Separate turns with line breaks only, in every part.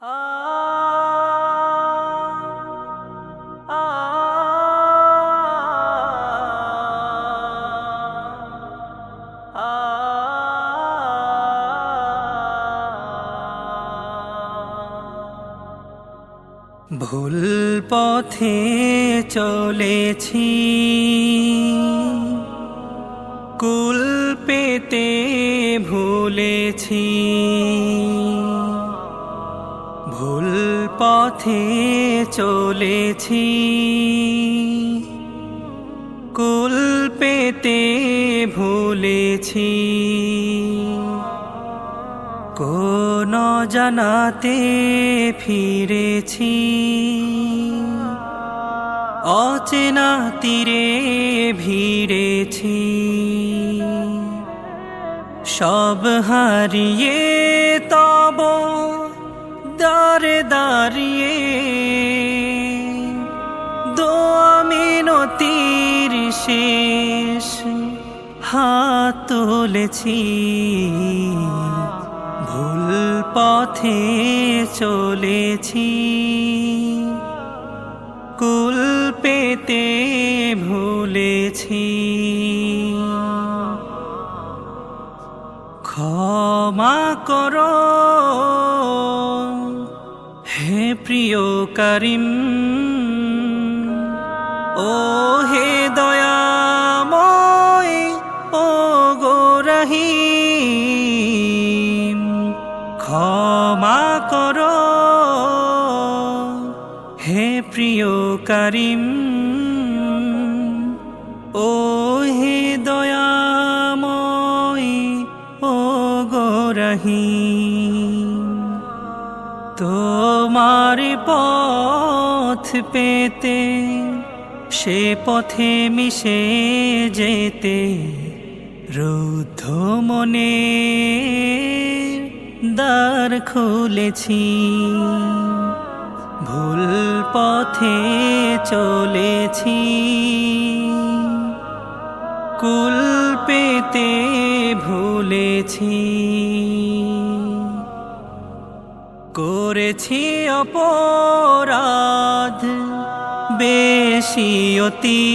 ভুল পথে চলেছি। কুল পেতে ভুলেছি। ভুল পথে চলেছি। কুল পেতে ভুলেছি। কোন জানাতে ফিরেছি। অচেনা তীরে ভিড়েছি। সব হারিয়ে তব দারে দাঁড়িয়ে দোয়া মিনতির শেষ হাত তুলেছি। ভুল পথে চলেছি। কুল পেতে ভুলেছি। ক্ষমা করো। প্রিয় করিম। ও হে দয়াময়, ও গো রহিম, ক্ষমা করো। হে প্রিয় করিম, ও হে দয়াময়, ও গো রহিম। তোমার পথ পেতে, সে পথে মিশে যেতে, রুদ্ধ মনে দ্বার খুলেছি। ভুল পথে চলেছি। কুল পেতে ভুলেছি। করেছি অপরাধ বেশি অতি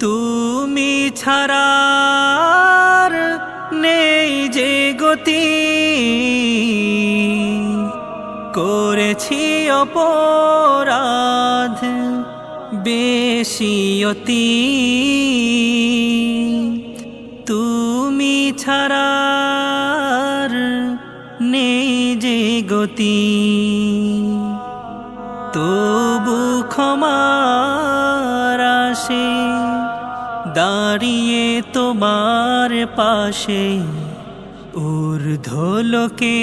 তুমি ছাড়ার নেই যে গতি। করেছি অপরাধ বেশি অতি তুমি যে গতি। তবু ক্ষমার আসে দাঁড়িয়ে তোমার পাশে ঊর্ধ্বলোকে।